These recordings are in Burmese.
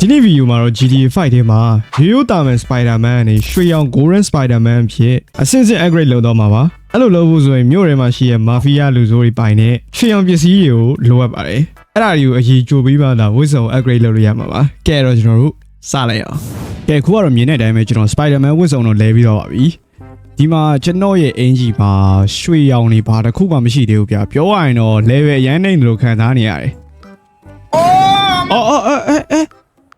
ဒီနေ့ဗီဒီယိုမှာတော့ GTA 5ထဲမှာရိုးရိုးတာမန် Spider-Man နဲ့ရွှေရောင် Golden Spider-Man ဖြစ်အဆင့်ဆင့် upgrade လုပ်တော့မှာပါအဲ့လိုလုပ်ဖို့ဆိုရင်မြို့ထဲမှာရှိတဲ့ Mafia လူဆိုးတွေပိုင်တဲ့ရွှေရောင်ပစ္စည်းတွေကိုလိုအပ်ပါတယ်အဲ့ဒါတွေကိုအရေးကြိုပြီးမှသာဝစ်စုံ upgrade လုပ်လို့ရမှာပါကဲတော့ကျွန်တော်တို့စလိုက်အောင်ကဲခုကတော့မြင်တဲ့အတိုင်းပဲကျွန်တော် Spider-Man ဝစ်စုံတော့လဲပြီးတော့ပါပြီဒီမှာကျွန်တော်ရဲ့အင်ဂျီမှာရွှေရောင်နေပါတစ်ခုမှမရှိသေးဘူးဗျာပြောရရင်တော့ level အရန်နေတယ်လို့ခံစားနေရတယ်အော်အော်အဲအဲ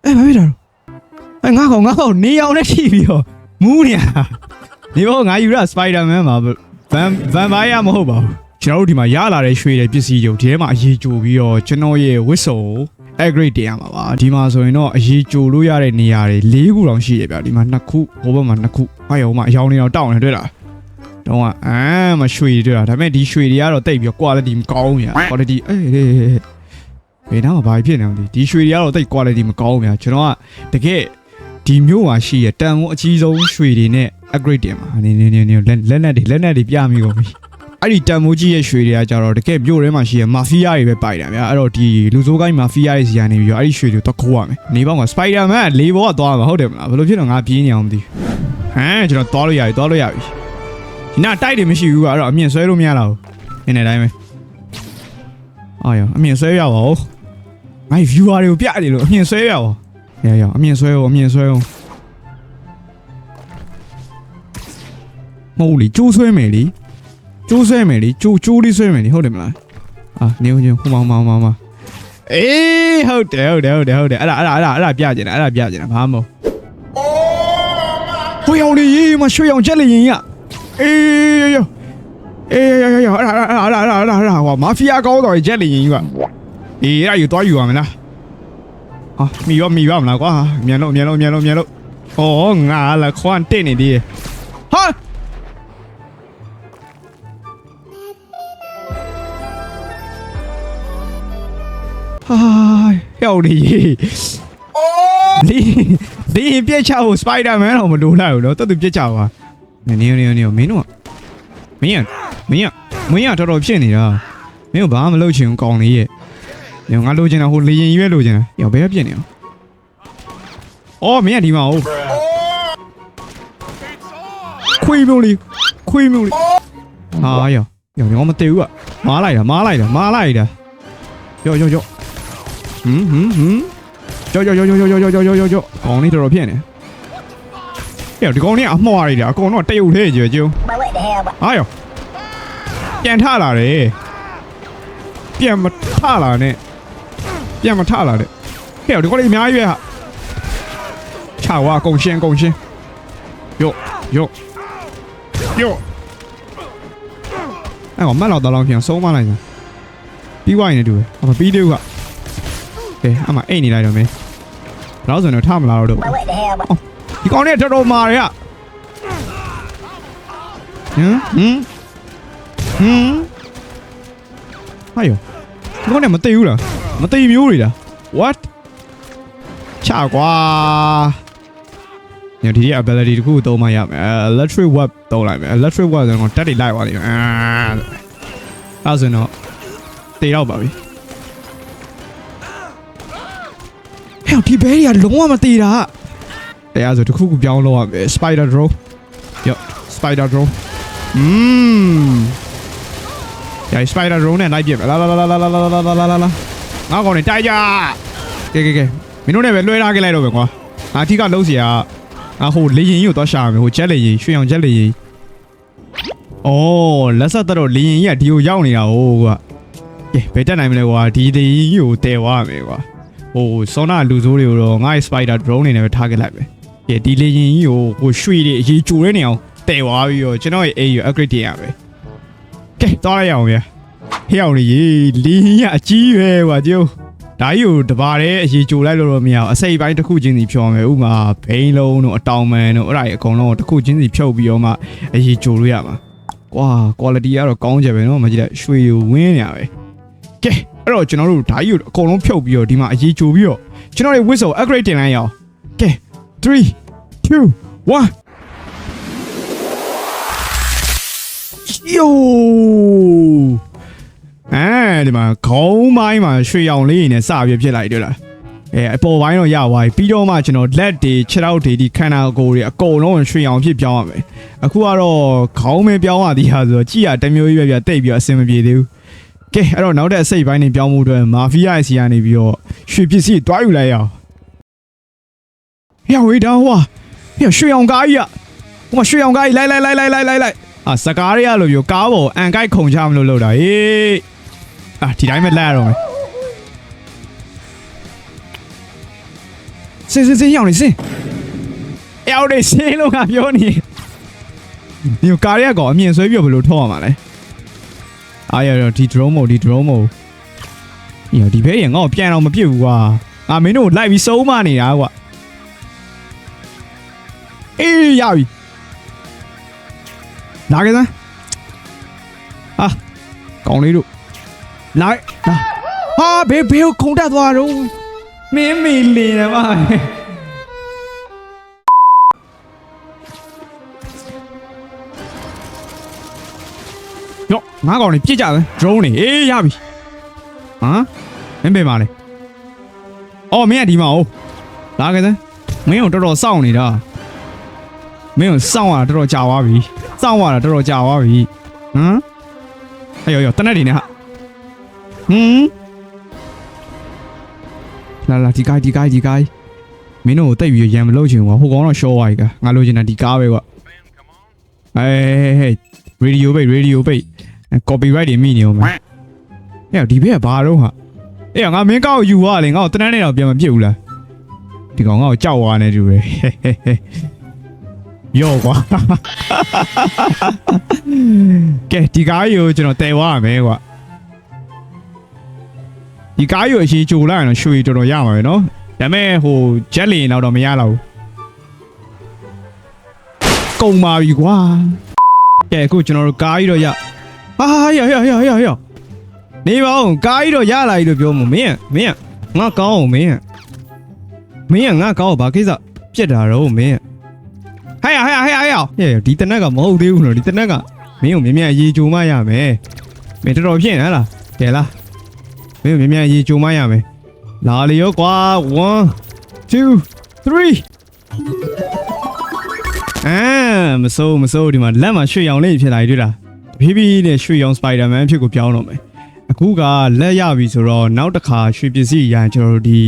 အဲအဲဘာဖြစ်တာလဲအဲငါကောင်ငါကောင်နေအောင်နဲ့ထိပြီးတော့မူးနေရတာနေဘောငါယူရစပိုင်ဒါမန်မှာဗန်ဗန်ပါယာမဟုတ်ပါဘူးကျွန်တော်တို့ဒီမှာရလာတဲ့ရွှေတဲ့ပစ္စည်းတွေဒီထဲမှာအရေးကြိုပြီးတော့ကျွန်တော်ရဲ့ဝစ်စုံ upgrade တင်ရမှာပါဒီမှာဆိုရင်တော့အရေးကြိုလို့ရတဲ့နေရာတွေ၄ခုတောင်ရှိရဗျာဒီမှာနှစ်ခုဟိုဘက်မှာနှစ်ခုဟာရောမှာအယောင်နေတော့တောက်နေတွေ့လားတော့အာမရွှေတွေတွေ့လားဒါပေမဲ့ဒီရွှေတွေကတော့တိတ်ပြီး quality မကောင်းဘူးဗျာ quality အေးအေးအေး ဘယ်တော့မှဘာဖြစ်နေအောင်ဒီဒီရွှေတွေကတော့တိတ် quality မကောင်းဘူးဗျာကျွန်တော်ကတကယ်ဒီမျိုးမှာရှိရတန်ဖိုးအကြီးဆုံးရွှေတွေနဲ့ upgrade တင်ပါနေနေနေနေလက်လက်နက်တွေလက်နက်တွေပြမိကုန်ပြီအဲ့ဒီတန်ဖိုးကြီးရဲ့ရွှေတွေကကြတော့တကယ်မျိုးထဲမှာရှိရမာဖီးယားတွေပဲပိုက်တာဗျာအဲ့တော့ဒီလူစိုးကိုင်းမာဖီးယားတွေစီကနေပြီးတော့အဲ့ဒီရွှေတွေတော့ခိုးရမယ်နေပေါင်းကစပိုင်ဒါမန်ကလေးဘောကသွားမှာဟုတ်တယ်မလားဘယ်လိုဖြစ်တော့ငါပြေးနေအောင်မသိဘူးဟမ်ကျွန်တော်သွားလို့ရပြီသွားလို့ရပြီဒီနာတိုက်တယ်မရှိဘူးကွာအဲ့တော့အမြင်ဆွဲလို့မရတော့ဘူးနေနေတိုင်းပဲအော်ရအမြင်ဆွဲရပါဦး ငါ viewer တွေကိုပြတယ်လို့အမြင်ဆွဲရပါရရအမြင်ဆွဲအောင်အမြင်ဆွဲအောင်မဟုတ်လေကျိုးဆွဲမယ်လေကျိုးဆွဲမယ်လေကျိုးကျိုးလေးဆွဲမယ်လေဟုတ်တယ်မလားအာနေဦးညဟိုမောင်မောင်မောင်မောင်အေးဟုတ်တယ်ဟုတ်တယ်ဟုတ်တယ်ဟုတ်တယ်အဲ့ဒါအဲ့ဒါအဲ့ဒါအဲ့ဒါပြကျင်တာအဲ့ဒါပြကျင်တာဘာမှမဟုတ်ဟိုရောင်လေးမရွှေရောင်ချက်လေရင်ရအေးရောအေးရောရောအဲ့ဒါအဲ့ဒါအဲ့ဒါအဲ့ဒါအဲ့ဒါဟိုမာဖီးယားကောင်းတော်ချက်လေရင်ကြီးက အေးအဲ့ဒါယူသွားယူရမယ်လားဟာမီရောမီရောမလားကွာမြန်လို့မြန်လို့မြန်လို့မြန်လို့ဩငါလာခွန်တက်နေသေးဟာဟာဟဲ့လေဒီဒီပြက်ချဖို့စပိုင်ဒါမန်တော့မလိုလိုက်ဘူးနော်တော်သူပြက်ချပါနေနေနေနေမင်းတို့မင်းရမင်းရမင်းရတော်တော်ဖြစ်နေတာမင်းကဘာမှမလုပ်ချင်ဘူးကောင်းလေးရဲ့ ညငါလိုချင်တာဟိုလေရင်ရွေးလိုချင်တာညဘယ်ပြက်နေအောင်အော်မင်းရဒီမှာဟုတ်ခွေးမျိုးလေးခွေးမျိုးလေးဟာရောရောရောမတည်ဘူးကမားလိုက်တာမားလိုက်တာမားလိုက်တာရောရောရောဟမ်ဟမ်ဟမ်ကြောကြောကြောကြောကြောကြောကြောကြောကြောကြောကောင်းနေတော်တော်ဖြစ်နေဟဲ့ဒီကောင်းနေအမှားရည်တာအကောင်တော့တရုတ်သေးကြွကျုံ But what the hell? ဟာယောပြန်ထလာတယ်ပြန်မထလာနဲ့ ပြန်မထလာတဲ့ဟဲ့ဒီကောင်းလေးအများကြီးပဲဟာချာဝါကုံရှင်းကုံရှင်းယောယောယောအဲ့ကောင်မက်လောက်တော့လောက်ပြန်ဆုံးမလိုက်စမ်းပြီးွားရင်လည်းတူပဲအမပြီးသေးဘူးကကဲအမအိတ်နေလိုက်တော့မင်းတော့ဆိုရင်တော့ထမလာတော့တော့ But what the hell? ဒီကောင်နဲ့တော်တော်မာရရဟမ်ဟမ်ဟမ်ဟာယောဒီကောင်နဲ့မသိဘူးလား မသိမျိုးတွေလား what ချကွာညဒီရဲ့ ability တခုသုံးမှရမယ် electric web သုံးလိုက်မယ် electric web ဆိုတော့တက်တွေလိုက်သွားလိမ့်မယ်အာအဲ့ဆိုရင်တော့တေတော့ပါပြီဟဲ့ဒီဘဲတွေကလုံးဝမတေတာတရားဆိုတစ်ခုခုပြောင်းလို့ရမယ် spider drone ယော spider drone อืมညာ spider drone နဲ့လိုက်ပြမယ်လာလာလာလာလာလာလာလာလာလာလာ ငါကောင်နေတိုက်ကြကဲကဲကဲမင်းတို့နဲ့ပဲလွှဲထားခဲ့လိုက်တော့ပဲကွာငါအထီးကလုံးเสียငါဟိုလေရင်ကြီးကိုတော့ရှာမယ်ဟိုချက်လေရင်ရွှေအောင်ချက်လေရင်အော်လက်ဆက်တော့လေရင်ကြီးကဒီကိုရောက်နေတာဟိုကွာကဲဘယ်တက်နိုင်မလဲကွာဒီလေရင်ကြီးကိုတဲသွားမယ်ကွာဟိုစောနာလူဆိုးတွေကိုတော့ငါ့ spider drone နေနဲ့ပဲထားခဲ့လိုက်ပဲ ကဲဒီလေရင်ကြီးကိုဟိုရွှေတွေအရေးကြိုတဲ့နေအောင်တည်သွားပြီးတော့ကျွန်တော်ရဲ့ AU upgrade တင်ရပဲကဲသွားလိုက်အောင်ဗျာ ဟဲ့အောင်လေလေရင်ကြီးအကြီးပဲကွာကျိုးဒါကြီးကိုတပါတဲ့အရေးကြိုလိုက်လို့တော့မရအောင်အစိပ်ပိုင်းတစ်ခုချင်းစီဖြောမယ်ဥမာဘိန်းလုံးတို့အတောင်မန်တို့အဲ့ဒါကြီးအကုန်လုံးကိုတစ်ခုချင်းစီဖြုတ်ပြီးတော့မှအရေးကြိုလို့ရမှာကွာ quality ကတော့ကောင်းကြပဲနော်မကြည့်လိုက်ရွှေကိုဝင်းနေရပဲကဲအဲ့တော့ကျွန်တော်တို့ဒါကြီးကိုအကုန်လုံးဖြုတ်ပြီးတော့ဒီမှာအရေးကြိုပြီးတော့ကျွန်တော်ရဲ့ whistle upgrade တင်လိုက်ရအောင်ကဲ3 two, one. Yo! အဲဒီမှာခေါင်းပိုင်းမှာရွှေရောင်လေးနဲ့စပြဖြစ်လိုက်တွေ့လားအဲအပေါ်ပိုင်းတော့ရသွားပြီပြီးတော့မှကျွန်တော်လက်တွေခြေထောက်တွေဒီခန္ဓာကိုယ်တွေအကုန်လုံးရွှေအောင်ဖြစ်ပြောင်းရမယ်အခုကတော့ခေါင်းမဲပြောင်းရသေးတာဆိုတော့ကြည့်ရတစ်မျိုးကြီးပဲပြတိတ်ပြီးတော့အဆင်မပြေသေးဘူးကဲအဲ့တော့နောက်တဲ့အစိတ်ပိုင်းတွေပြောင်းမှုအတွက်မာဖီးယားစီကနေပြီးတော့ရွှေပစ္စည်းတွားယူလိုက်ရအောင်ဟဲ့ဝေးတော့ဟွာဟဲ့ရွှေအောင်ကားကြီးอ่ะဟိုမှာရွှေအောင်ကားကြီးလိုက်လိုက်လိုက်လိုက်လိုက်လိုက်လိုက်အာစကားတွေကလို့ပြောကားပေါ်အန်ကိုက်ခုံချမလို့လောက်တာဟေး À chỉ đánh Vetla rồi. Xin xin xin hiểu này xin. LDC luôn à biểu nhỉ? Nhiều cái đấy có miền suối biểu lột thò mà này. À rồi rồi đi drone mode đi drone mode ။ညဒီဘဲရငါ့ကိုပြန်တော့မပြစ်ဘူးကွာ။ငါမင်းတို့ကိုလိုက်ပြီးစုံးမနေတာကွာ။အေးရပြီ။နားကြစမ်း။ဟာကောင်းလေးတို့ လာလာဟာဘေးဘေးကိုခုန်တက်သွားတော့မင်းမီလီနေပါယောငါကောင်နေပြစ်ကြတယ် drone နေအေးရပြီဟမ်မင်းပဲပါလေအော်မင်းကဒီမှာ哦လာခဲ့စမ်းမင်းကိုတော်တော်စောင့်နေတာမင်းကိုစောင့်ရတာတော်တော်ကြာသွားပြီစောင့်ရတာတော်တော်ကြာသွားပြီဟမ်ဟဲ့ယောယောတနက်ဒီနေဟာ ဟမ်လာလာဒီကားဒီကားဒီကားမင်းတို့ကိုတိတ်ပြီးရံမလို့ချင်ဘူးဟိုကောင်တော့ရှော့သွားပြီကငါလိုချင်တာဒီကားပဲကွာအေးဟေးရေဒီယိုပိတ်ရေဒီယိုပိတ်ကော်ပီရိုက်တွေမိနေအောင်မယ်အဲ့ဒီဘက်ကဘာတော့ဟာအေးငါမင်းကောက်ယူသွားလေငါ့ကိုတန်းနေတော့ပြန်မပြစ်ဘူးလားဒီကောင်ငါ့ကိုကြောက်သွားနေတူတယ်ယောကွာကဲဒီကားယူကျွန်တော်တည်သွားရမယ်ကွာ ဒီကားရွအရှိကြိုလိုက်ရင်တော့ရွှေတော်တော်ရမှာပဲเนาะဒါပေမဲ့ဟိုဂျက်လင်တော့တော့မရတော့ဘူးကုန်ပါပြီကွာကဲအခုကျွန်တော်တို့ကားကြီးတော့ရဟာဟာရရရရရနေပါဦးကားကြီးတော့ရလာပြီလို့ပြောမှာမင်းမင်းငါကောင်းအောင်မင်းမင်းငါကောင်းဘာကိစ္စပြက်တာတော့မင်းဟဲ့ဟဲ့ဟဲ့ဟဲ့ဟဲ့ဒီတနက်ကမဟုတ်သေးဘူးနော်ဒီတနက်ကမင်းကိုမြင်မြင်အရေးကြိုမှရမယ်မင်းတော်တော်ဖြစ်နေလားကဲလား မင်းတို့မြန်မြန်ရေကြုံမရမယ်လာလေရောကွာ1 2 3အာမစိုးမစိုးဒီမှာလက်မှာရွှေရောင်လေးဖြစ်လာပြီတွေ့လားတဖြည်းဖြည်းနဲ့ရွှေရောင်စပိုင်ဒါမန်ဖြစ်ကိုပြောင်းတော့မယ်အခုကလက်ရပြီဆိုတော့နောက်တစ်ခါရွှေပစ္စည်းရရင်ကျွန်တော်တို့ဒီ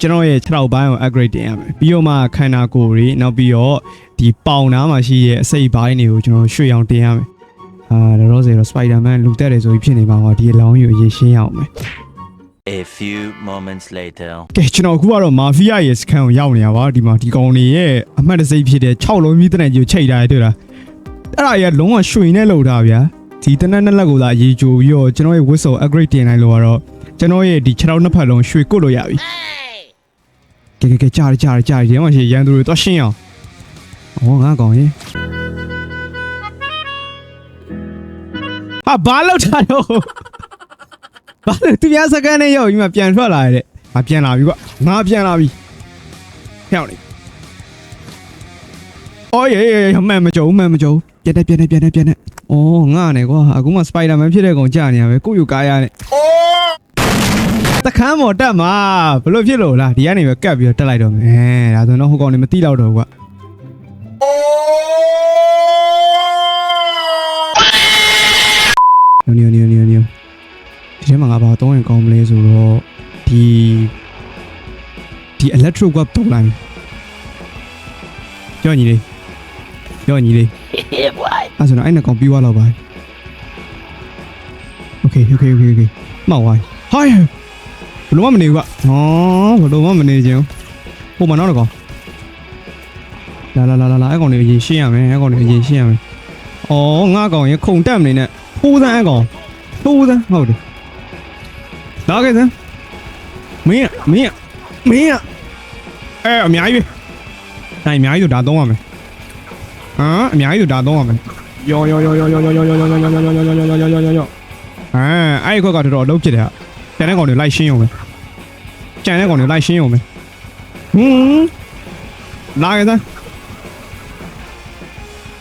ကျွန်တော်ရဲ့ခြေထောက်ပိုင်းကို upgrade တင်ရမယ်ပြီးတော့မှခန္ဓာကိုယ်တွေနောက်ပြီးတော့ဒီပေါင်နားမှာရှိရဲ့အစိတ်ပိုင်းတွေကိုကျွန်တော်ရွှေရောင်တင်ရမယ်အာတော့တော့ဆိုတော့ Spider-Man လူတက်တယ်ဆိုပြီးဖြစ်နေပါတော့ဒီအလောင်းကြီးကိုရေရှင်းရအောင်မယ် A few moments later. ကဲကျွန်တော်အခုကတော့မာဖီးယားရဲ့စခန်းကိုရောက်နေရပါဒီမှာဒီကောင်တွေရဲ့အမှတ်တစိမ့်ဖြစ်တဲ့6လုံးမီးတနက်ကြီးကိုချိန်ထားရတွေ့လားအဲ့ဒါကြီးကလုံးဝရွှေနဲ့လှုပ်ထားဗျာဒီတနက်နှစ်လက်ကိုသာရေကြိုပြီးတော့ကျွန်တော်ရဲ့ whistle upgrade တင်နိုင်လို့ကတော့ကျွန်တော်ရဲ့ဒီ6ထောက်နှစ်ဖက်လုံးရွှေကုတ်လို့ရပြီကဲကဲကဲကြားရကြားရကြားရရမ်းရှိရန်သူတွေတော့ရှင်းအောင်ဟောငါကောင်ရေဟာဘာလောက်တာတော့ ဘာလို့သူများစကန်နဲ့ရောက်ပြီးမှပြန်ထွက်လာရတဲ့ငါပြန်လာပြီကွငါပြန်လာပြီဟဲ့နေအော်ရေရေမှန်မကြုံမှန်မကြုံပြန်နေပြန်နေပြန်နေပြန်နေအော်ငါနဲ့ကွာအခုမှစပိုင်ဒါမန်ဖြစ်တဲ့ကောင်ကြာနေရပဲကိုယ့်ယူကားရနဲ့တခမ်းမော်တက်မှာဘလို့ဖြစ်လို့လားဒီကနေပဲကတ်ပြီးတော့တက်လိုက်တော့မယ်ဒါဆိုတော့ဟိုကောင်နေမတိတော့တော့ကွာညညညညည ဒီထဲမှာငါဘာသုံးရင်ကောင်းမလဲဆိုတော့ဒီဒီ electro web တုံးလိုက်ကြောက်ညီလေးကြောက်ညီလေး Yeah, boy. အဲ့ဆိုတော့အဲ့နှစ်ကောင်ပြီးသွားတော့ပါ Okay okay okay okay မောက်ဝိုင်းဟိုင်းဘလို့မမနေဘူးကဟောဘလို့မမနေခြင်းဟိုမှာနောက်တစ်ကောင်လာလာလာလာလာအဲ့ကောင်တွေရေရှင်းရမယ်အဲ့ကောင်တွေရေရှင်းရမယ်အော်ငါကောင်ရေခုံတက်မနေနဲ့ဖိုးစမ်းအဲ့ကောင်ဖိုးစမ်းဟုတ်တယ် လာခဲ့စမ်းမင်းမင်းမင်းအဲအများကြီးပဲနိုင်အများကြီးဆိုဒါသုံးရမယ်ဟမ်အများကြီးဆိုဒါသုံးရမယ်ယောယောယောယောယောယောယောယောယောယောယောယောယောယောယောယောယောယောယောအဲအဲ့ဒီခွက်ကတော်တော်အလုပ်ဖြစ်တယ်ဟာကျန်တဲ့ကောင်တွေလိုက်ရှင်းရုံပဲကျန်တဲ့ကောင်တွေလိုက်ရှင်းရုံပဲဟွန်းလာခဲ့စမ်း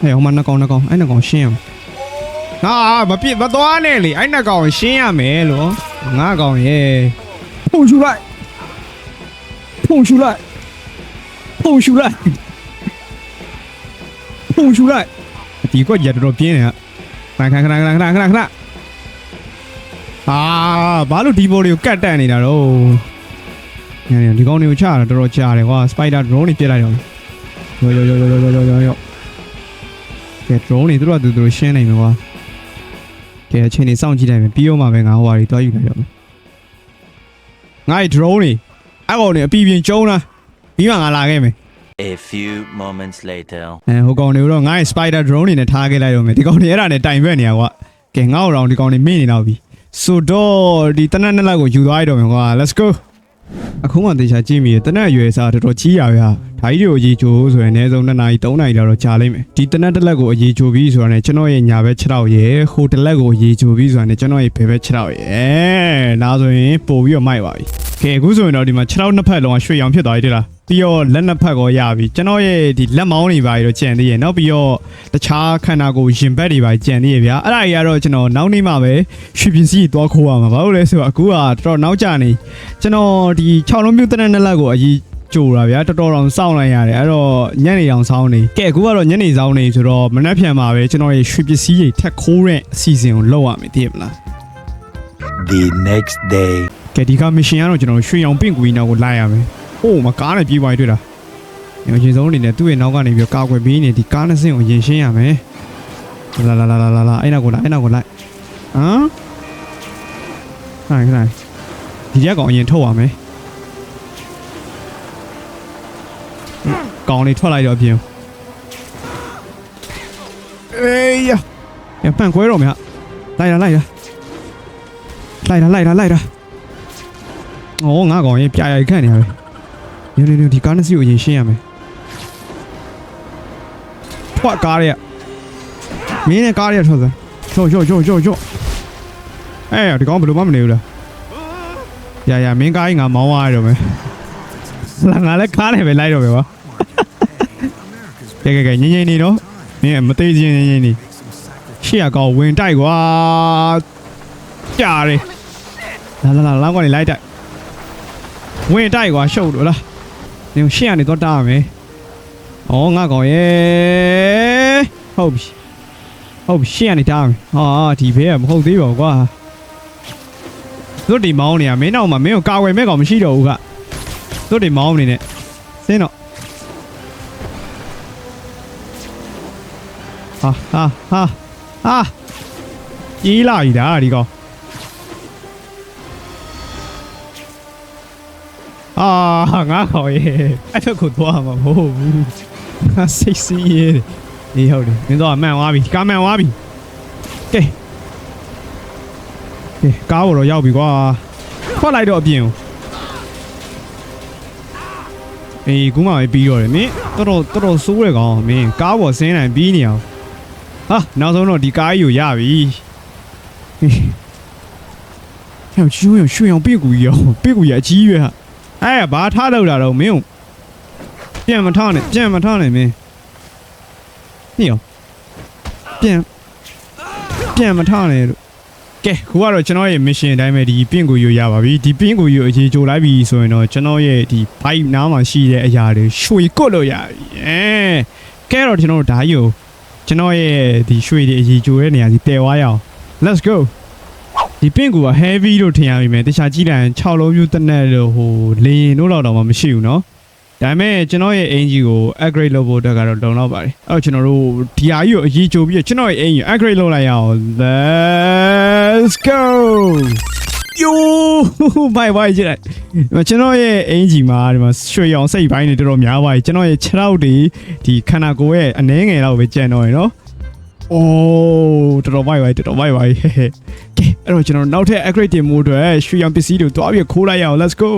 အဲဟိုမှာနှစ်ကောင်နှစ်ကောင်အဲ့နှစ်ကောင်ရှင်းရမယ်ဟာမပြစ်မသွားနဲ့လေအဲ့နှစ်ကောင်ရှင်းရမယ်လို့ ငါကောင်ရဲ့ပုံရှူလိုက်ပုံရှူလိုက်ပုံရှူလိုက်ပုံရှူလိုက်ဒီကွက်ရတော်ပြင်းနေကခဏခဏခဏခဏခဏခဏခဏအာဘာလို့ဒီဘော်တွေကိုကတ်တက်နေတာတော့ညနေဒီကောင်တွေကိုချတာတော်တော်ချတယ်ကွာစပိုက်ဒါဒရုန်းတွေပြစ်လိုက်တော့ရောရောရောရောရောရောရောရောကဲ drone တွေသူတို့ကသူတို့ရှင်းနေမှာကွာ ကဲအချိန်နေစောင့်ကြည့်လိုက်မယ်ပြီးတော့မှပဲငါဟိုဟာတွေတွားယူလိုက်တော့မယ်ငါ့ drone တွေအဲ့ကောင်တွေအပီပြင်ကျုံးတာပြီးမှငါလာခဲ့မယ် A few moments later. အဲဟိုကောင်တွေကတော့ငါ့ရဲ့ spider drone တွေနဲ့ထားခဲ့လိုက်တော့မယ်ဒီကောင်တွေအဲ့ဒါနဲ့တိုင်ဘက်နေရကွာကဲငါ့အောင်တော့ဒီကောင်တွေမေ့နေတော့ပြီဆိုတော့ဒီတနက်နှစ်လက်ကိုယူသွားရတော့မယ်ကွာ let's go အခုမှတေချာကြည့်မိရတနက်အရွယ်စားတော်တော်ကြီးရဗျာဒါကြီးတွေကိုအရေးချိုးဆိုရင်အနည်းဆုံး2နာရီ3နာရီတော့ကြာလိမ့်မယ်ဒီတနက်တစ်လက်ကိုအရေးချိုးပြီးဆိုတာနဲ့ကျွန်တော်ရဲ့ညာဘက်6တော့ရဲ့ဟိုတစ်လက်ကိုအရေးချိုးပြီးဆိုတာနဲ့ကျွန်တော်ရဲ့ဘယ်ဘက်6တော့ရဲ့ဒါဆိုရင်ပို့ပြီးတော့မိုက်ပါပြီကဲအခုဆိုရင်တော့ဒီမှာ6တော့နှစ်ဖက်လုံးကရွှေရောင်ဖြစ်သွားပြီတလားပြီးတော့လက်နှစ်ဖက်ကောရပြီကျွန်တော်ရဲ့ဒီလက်မောင်းတွေပါပြီးတော့ကြံသေးရဲ့နောက်ပြီးတော့တခြားခန္ဓာကိုယ်ရင်ဘက်တွေပါကြံသေးရဲ့ဗျာအဲ့ဒါကြီးကတော့ကျွန်တော်နောက်နေ့မှပဲရွှေပစ္စည်းသွားခိုးရမှာဘာလို့လဲဆိုတော့အခုကတော်တော်နောက်ကျနေကျွန်တော်ဒီ6လုံးမြုပ်တဲ့နှစ်လက်ကိုအကြီးကြိုတာဗျာတော်တော်တော်စောင့်လိုက်ရတယ်အဲ့တော့ညနေအောင်စောင်းနေကဲအခုကတော့ညနေစောင်းနေဆိုတော့မနှက်ဖြန်မှာပဲကျွန်တော်ရဲ့ရွှေပစ္စည်းတွေထက်ခိုးတဲ့အစီအစဉ်ကိုလုပ်ရမယ်သိရမလား The next day. ကဲဒီကမရှင်ကတော့ကျွန်တော်ရွှေရောင်ပင့်ကူကြီးနောက်ကိုလိုက်ရမယ်။ဟိုးမကားနဲ့ပြေးသွားတွေ့တာ။အရင်ဆုံးအနေနဲ့သူ့ရဲ့နောက်ကနေပြီးကာကွယ်ပေးနေဒီကားနှစ်စင်းကိုရင်ရှင်းရမယ်။လာလာလာလာလာလာအဲ့နောက်ကိုလိုက်အဲ့နောက်ကိုလိုက်။ဟမ်။ခိုင်ခိုင်ဒီရက်ကောင်အရင်ထုတ်ရမယ်။ကောင်လေးထွက်လိုက်တော့အပြင်။အေးရ။ရပန့်ခွဲတော့မြတ်။လိုက်လာလိုက်လာ။လိုက်လာလိုက်လာလိုက်လာ။ 哦，ငါကောင်ရင်ပြရိုက်ခန့်နေရတယ်။ညနေညဒီကားနှစ်စီးကိုအရင်ရှင်းရမယ်။ဖွက်ကားရ။မင်းနဲ့ကားရထွက်စမ်း။ချော့ချော့ချော့ချော့ချော့။အဲဒီကောင်ဘယ်လိုမှမနေဘူးလား။ရရမင်းကားကြီးငါမောင်းသွားရတော့မယ်။လာငါလည်းကားနဲ့ပဲလိုက်တော့မယ်ကွာ။ကဲကဲကဲငင်းငင်းနေတော့မင်းမသေးချင်းငင်းငင်းနေရှေ့ကကောင်ဝင်တိုက်ကွာ။ကြားတယ်။လာလာလာလောက်ကနေလိုက်တိုက် ဝင်တိုက်ကွာရှုပ်လို့လားနင်ရှေ့ကနေတော့တားရမယ်ဩငါကောင်ရဲ့ဟုတ်ပြီဟုတ်ပြီရှေ့ကနေတားရမယ်ဟာဒီဘဲကမဟုတ်သေးပါဘူးကွာတို့ဒီမောင်းနေရမင်းနောက်မှာမင်းကိုကာဝယ်မဲ့ကောင်မရှိတော့ဘူးကတို့ဒီမောင်းနေနဲ့စင်းတော့ဟာဟာဟာဟာကြီးလာပြီဒါဒီကောင် ငါခေါ်ရဲ့အဲ့ဘက်ကိုသွားမှာမဟုတ်ဘူးငါစိတ်စီးရဲ့အေးဟုတ်တယ်မင်းတော့မှန်သွားပြီကားမှန်သွားပြီကဲကဲကားတော့ရောက်ပြီကွာခွက်လိုက်တော့အပြင်ကိုအေးကူးမှပဲပြီးတော့တယ်မင်းတော်တော်တော်တော်ဆိုးရကောင်မင်းကားပေါ်ဆင်းနိုင်ပြီးနေအောင်ဟာနောက်ဆုံးတော့ဒီကားကြီးကိုရပြီဟဲ့ချူရွှေအောင်ပြစ်ကူကြီးရောပြစ်ကူကြီးအကြီးရွယ်ဟာ အဲ့ဘာထားလောက်တာတော့မင်းပြန်မထားနဲ့ပြန်မထားနဲ့မင်းညောပြန်ပြန်မထားနဲ့လို့ကဲခုကတော့ကျွန်တော်ရဲ့ mission အတိုင်းပဲဒီပင့်ကိုယူရပါပြီဒီပင့်ကိုယူအခြေချိုလိုက်ပြီဆိုရင်တော့ကျွန်တော်ရဲ့ဒီ bike နားမှာရှိတဲ့အရာတွေရွှေကွတ်လို့ရပြီအဲကဲတော့ကျွန်တော်တို့ဓာကြီးကိုကျွန်တော်ရဲ့ဒီရွှေတွေအခြေချိုရဲ့နေရာစီတည်သွားရအောင် let's go ဒီပင့်ကူက heavy လို့ထင်ရပြီမယ်တခြားကြည့်လိုက်ရင်6လုံးမျိုးတက်နဲ့လို့ဟိုလင်းတို့လောက်တော့မှမရှိဘူးเนาะဒါပေမဲ့ကျွန်တော်ရဲ့အင်ဂျီကို upgrade လုပ်ဖို့အတွက်ကတော့လုံလောက်ပါတယ်အဲ့တော့ကျွန်တော်တို့ဒီအားကြီးကိုအရေးကြိုပြီးတော့ကျွန်တော်ရဲ့အင်ဂျီ upgrade လုပ်လိုက်ရအောင် let's go yo bye bye ကြည့်လိုက်ဒီမှာကျွန်တော်ရဲ့အင်ဂျီမှာဒီမှာရွှေရောင်စိတ်ပိုင်းတွေတော်တော်များပါပြီကျွန်တော်ရဲ့6ထောက်တွေဒီခန္ဓာကိုယ်ရဲ့အနှဲငယ်လောက်ပဲကျန်တော့ရယ်เนาะ အိုးတော်တော်မိုက်ပါတော်တော်မိုက်ပါဟဲ့ဟဲ့ကဲအဲ့တော့ကျွန်တော်နောက်ထပ် upgrade တင်မှုအတွက်ရွှေရောင်ပစ္စည်းတွေတွားပြီးခိုးလိုက်ရအောင် let's go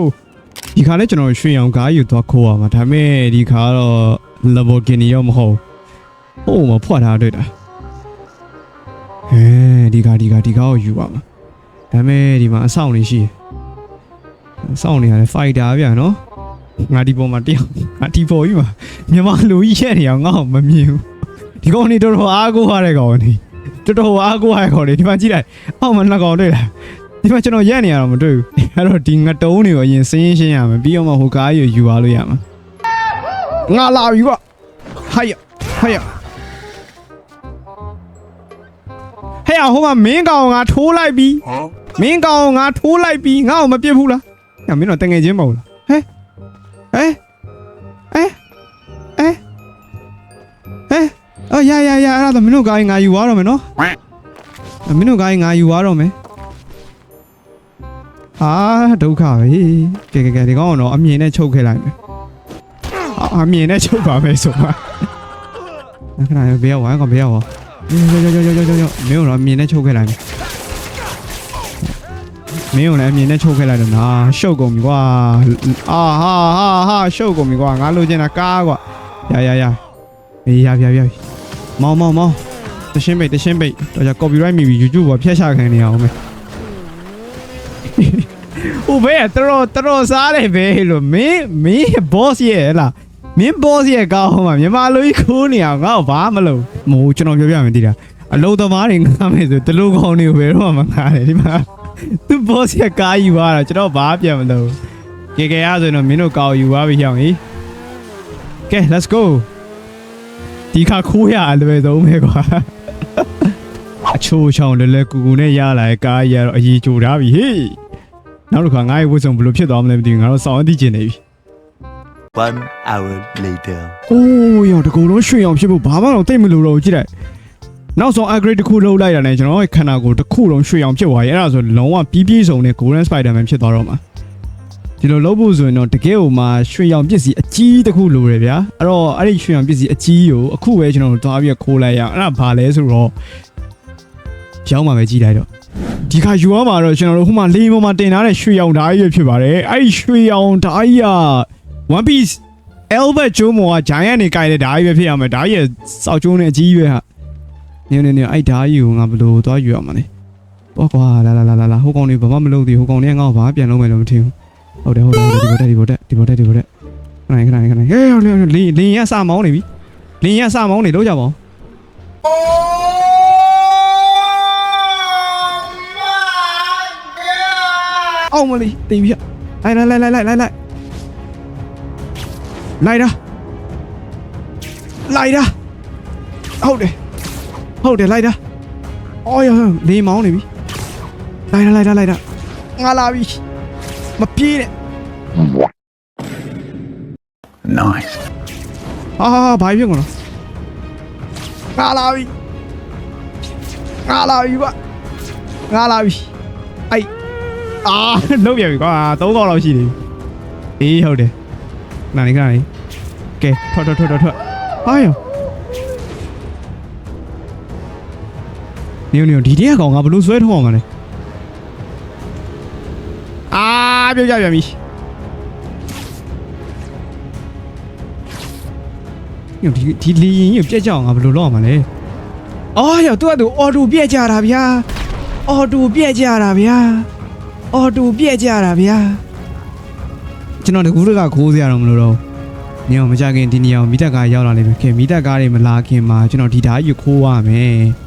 ဒီခါနဲ့ကျွန်တော်ရွှေရောင်ကားယူသွားခိုးရမှာဒါပေမဲ့ဒီခါတော့ Lamborghini ရောမဟုတ်ဟိုးမဖွက်ထားတွေ့တာအဲဒီခါဒီခါဒီခါကိုယူပါမှာဒါပေမဲ့ဒီမှာအဆောင်နေရှိတယ်အဆောင်နေရတယ် fighter ဗျာနော်ငါဒီပေါ်မှာတယောက်ငါဒီပေါ်ကြီးမှာမြန်မာလူကြီးရဲ့နေအောင်ငါ့ကိုမမြင်ဘူး ဒီကောင်နေတော်တော်အားကိုးရတဲ့ကောင်နေတော်တော်အားကိုးရခေါ်တယ်ဒီမှာကြည့်လိုက်အောက်မှာနှစ်ကောင်တွေ့လားဒီမှာကျွန်တော်ရက်နေရတော့မတွေ့ဘူးအဲ့တော့ဒီငတုံးတွေကိုအရင်စင်းရှင်းရမယ်ပြီးတော့မှဟိုကားကြီးကိုယူသွားလို့ရမှာငါလာပြီကွာဟိုက်ရဟိုက်ရဟဲ့ဟိုမှာမင်းကောင်ကငါထိုးလိုက်ပြီမင်းကောင်ကငါထိုးလိုက်ပြီငါ့ကိုမပြစ်ဘူးလားညမင်းတော့တငယ်ချင်းမဟုတ်လားဟဲဟဲဟဲဟဲဟဲ အော်ရရရအဲ့ဒါတော့မင်းတို့ကားကြီးငါယူသွားတော့မယ်နော်မင်းတို့ကားကြီးငါယူသွားတော့မယ်ဟာဒုက္ခပဲကဲကဲကဲဒီကောင်ကတော့အမြင်နဲ့ချုပ်ခဲ့လိုက်မယ်အာအမြင်နဲ့ချုပ်ပါမယ်ဆိုပါခဏရဘေးရောက်ဝိုင်းကောင်ဘေးရောက်ဟောရောရောရောရောရောရောမင်းကတော့အမြင်နဲ့ချုပ်ခဲ့လိုက်မယ်မင်းကလည်းအမြင်နဲ့ချုပ်ခဲ့လိုက်တော့နာရှုပ်ကုန်ပြီကွာအာဟာဟာဟာရှုပ်ကုန်ပြီကွာငါလိုချင်တာကားကွာရရရအေးရပြပြ မောင်းမောင်းမောင်းတရှင်းပိတ်တရှင်းပိတ်တော့じゃ copyright မိပြီ YouTube ပေါ်ဖျက်ချခံနေရအောင်မယ်ဟိုဘဲတော်တော်စားတယ်ပဲလို့မင်းမင်း boss ရဲ့လားမင်း boss ရဲ့ကောင်းမှာမြန်မာလူကြီးခိုးနေအောင်ငါ့ကိုဘာမလုပ်မို့ကျွန်တော်ပြောပြမယ်တိတာအလုံးသမားတွေငားမယ်ဆိုတလူကောင်းတွေကိုဘယ်တော့မှမငားတယ်ဒီမှာသူ boss ရဲ့ကားယူသွားတာကျွန်တော်ဘာပြန်မလုပ်ကဲကဲရဆိုရင်တော့မင်းတို့ကောက်ယူသွားပြီဟောင်းကြီးကဲ let's go ဒီခါခိုးရအလွယ်ဆုံးပဲကွာအချိုးချောင်းလွယ်လွယ်ကူကူနဲ့ရလာတဲ့ကားကြီးကတော့အကြီးကြိုထားပြီဟေးနောက်တစ်ခါငါ့ရဲ့ဝတ်စုံဘယ်လိုဖြစ်သွားမလဲမသိဘူးငါတို့စောင့်သိကျင်နေပြီ One hour later. ။အိုးရောတကူလုံးရွှေအောင်ဖြစ်ဖို့ဘာမှတော့သိမလို့တော့ဘူးကြည့်လိုက်။နောက်ဆုံး upgrade တစ်ခုလုပ်လိုက်တာနဲ့ကျွန်တော်ရဲ့ခန္ဓာကိုယ်တစ်ခုလုံးရွှေအောင်ဖြစ်သွားရဲ့အဲ့ဒါဆိုလုံးဝပြီးပြည့်စုံတဲ့ Golden Spider-Man ဖြစ်သွားတော့မှာ။ ဒီလိုလုပ်ဖို့ဆိုရင်တော့တကယ်ဟိုမှာရွှေအောင်ပစ္စည်းအကြီးတစ်ခုလိုတယ်ဗျာ။အဲ့တော့အဲ့ဒီရွှေအောင်ပစ္စည်းအကြီးကိုအခုပဲကျွန်တော်တို့သွားပြီးခိုးလိုက်ရအောင်အဲ့ဒါဘာလဲဆိုတော့ရောင်းမှာပဲကြည့်လိုက်တော့ဒီခါယူရမှာတော့ကျွန်တော်တို့ဟိုမှာလေပေါ်မှာတင်ထားတဲ့ရွှေအောင်ဓာတ်ကြီးပဲဖြစ်ပါတယ်။အဲ့ဒီရွှေအောင်ဓာတ်ကြီးက One Piece Albert ကျိုးမော်ကဂျိုင်းကနေကြိုက်တဲ့ဓာတ်ကြီးပဲဖြစ်ရမယ်ဓာတ်ကြီးစောက်ကျိုးနဲ့အကြီးပဲဟာနေနေနေအဲ့ဓာတ်ကြီးကိုငါဘယ်လိုသွားယူရမှာလဲပေါ့ကွာလာလာလာလာလာဟိုကောင်တွေဘာမှမလုပ်သေးဟိုကောင်တွေကငါ့ကိုဘာပြန်လုပ်မယ်လို့မထင်ဘူး ဟုတ်တယ်ဟုတ်တယ်ဟုတ်တယ်ဒီဘက်တက်ဒီဘက်တက်ဒီဘက်တက်ဒီဘက်တက်ခဏခဏခဏဟေးလင်းလင်းရစမောင်းနေပြီလင်းရစမောင်းနေလို့ကြပါဦးအောင်မလီတင်ပြလိုက်လိုက်လိုက်လိုက်လိုက်လိုက်လိုက်တာလိုက်တာဟုတ်တယ်ဟုတ်တယ်လိုက်တာအော်ရလေးမောင်းနေပြီလိုက်တာလိုက်တာလိုက်တာငါလာပြီ မပြေးနဲ့ Nice. ဟာဘာဖြစ်ကုန်လဲငါလာပြီငါလာပြီကွာငါလာပြီအိုက်အာလုံးပြန်ပြီကွာသုံးခေါက်လောက်ရှိနေပြီအေးဟုတ်တယ်နာနေခဏနေကဲထွက်ထွက်ထွက်ထွက်ထွက်ဟာယောနေနေဒီတည်းကောင်ကဘလို့ဆွဲထုံးအောင်မလဲ ပြောကြပြန်ပြီညဒီဒီလီရင်ကြီးကိုပြက်ကြအောင်ငါဘယ်လိုလုပ်အောင်မလဲ။အော်ရောသူကသူအော်တိုပြက်ကြတာဗျာ။အော်တိုပြက်ကြတာဗျာ။အော်တိုပြက်ကြတာဗျာ။ကျွန်တော်တကူတကခိုးစရာတော့မလိုတော့ဘူး။ညောင်မကြခင်ဒီနေရာကိုမိသက်ကားရောက်လာလိမ့်မယ်။ခင်မိသက်ကားတွေမလာခင်မှာကျွန်တော်ဒီဓာတ်ကြီးကိုခိုးရမယ်။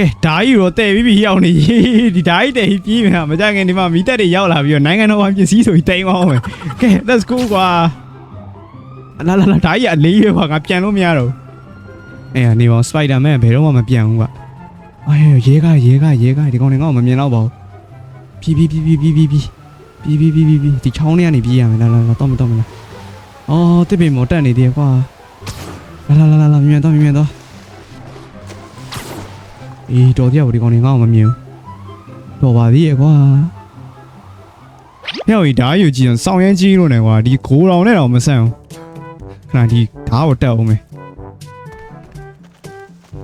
ကဲဓာတ်ကြီးတော့တဲ့ပြီးပြီရောက်နေဒီဓာတ်ကြီးတဲ့ပြီးပြီမကြခင်ဒီမှာမိသက်တွေရောက်လာပြီးတော့နိုင်ငံတော်ဘာပစ္စည်းဆိုပြီးတိမ်အောင်မယ်။ကဲ let's go ကွာ။လာလာလာဒါကြီးအလေးရွယ်ကွာငါပြန်လို့မရတော့ဘူးအေးကနေပါစပိုက်ဒါမန်ဘယ်တော့မှမပြန်ဘူးကွာအေးရဲကရဲကရဲကဒီကောင်တွေငါ့ကိုမမြင်တော့ပါဘူးပြီးပြီးပြီးပြီးပြီးပြီးပြီးပြီးပြီးပြီးပြီးဒီချောင်းထဲကနေပြေးရမယ်လာလာလာတော့မတော့မလားအော်တစ်ပင်မော်တက်နေသေးကွာလာလာလာလာလာမြင်တော့မြင်တော့ အေးတော်တရားဒီကောင်တွေငါ့ကိုမမြင်ဘူးတော်ပါသေးရဲ့ကွာဟဲ့ဟိုဓာယူကြည့်အောင်စောင်းရမ်းကြီးလို့နေကွာဒီဂိုးတော်နဲ့တော့မဆန့်ဘူးခဏဒီဓာတ်ကိုတက်အောင်မယ်။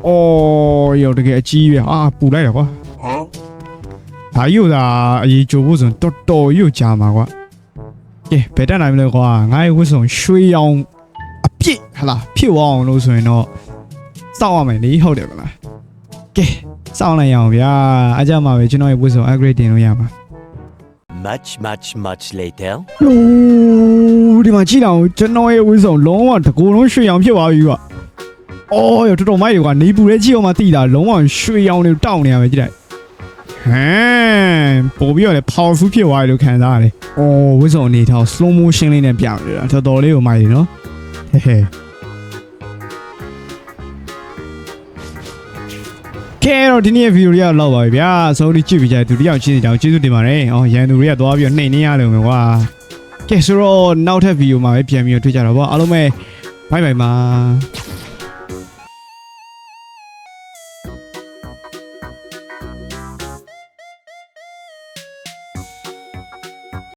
အော်ရောတကယ်အကြီးပဲ။အာပူလိုက်တာကွာ Huh? ။ဒါယူတာအရေးကြိုးဖို့ဆိုရင်တော်တော်ယူကြာမှာကွာ။ကဲဘယ်တက်နိုင်မလဲကွာ။ငါ့ရဲ့ဝတ်စုံရွှေရောင်အပြည့်ဟလာဖြစ်သွားအောင်လို့ဆိုရင်တော့စောင့်ရမယ်လေဟုတ်တယ်မလား။ ကဲစောင့်လိုက်ရအောင်ဗျာ။အားကြမှာပဲကျွန်တော်ရဲ့ဝတ်စုံ upgrade တင်လို့ရမှာ။ Much, much, much later. ဟိုးဒီမှာကြည့်တော့ကျွန်တော်ရဲ့ဝင်းဆောင်လုံးဝတကူလုံးရွှေရောင်ဖြစ်သွားပြီကွာ။အော်ရတော်တော်မိုက်တယ်ကွာနေပူတဲ့ကြည့်အောင်မှတိတာလုံးဝရွှေရောင်တွေတောက်နေရမယ်ကြည့်လိုက်မ်ပို့ပြီးတော့လေ powerful ဖြစ်သွားတယ်လို့ခံစားရတယ်။အော်ဝစ်စုံအနေထား slow motion လေးနဲ့ပြနေတယ်တော်တော်လေးကိုမိုက်တယ်နော်။ဟဲဟဲ ကဲတော့ဒီနေ့ဗီဒီယိုလေးကတော့လောက်ပါပြီဗျာအဆုံးထိကြည့်ပြီးကြတဲ့သူတယောက်ချင်းစီတောင်ကျေးဇူးတင်ပါတယ်။အော်ရန်သူတွေကသွားပြီးတော့နှိမ်နေရတယ်မယ်ကွာ။ကဲဆိုတော့နောက်ထပ်ဗီဒီယိုမှာပဲပြန်ပြီးတော့တွေ့ကြတော့ဗောအားလုံးပဲဘိုင်ဘိုင်ပါ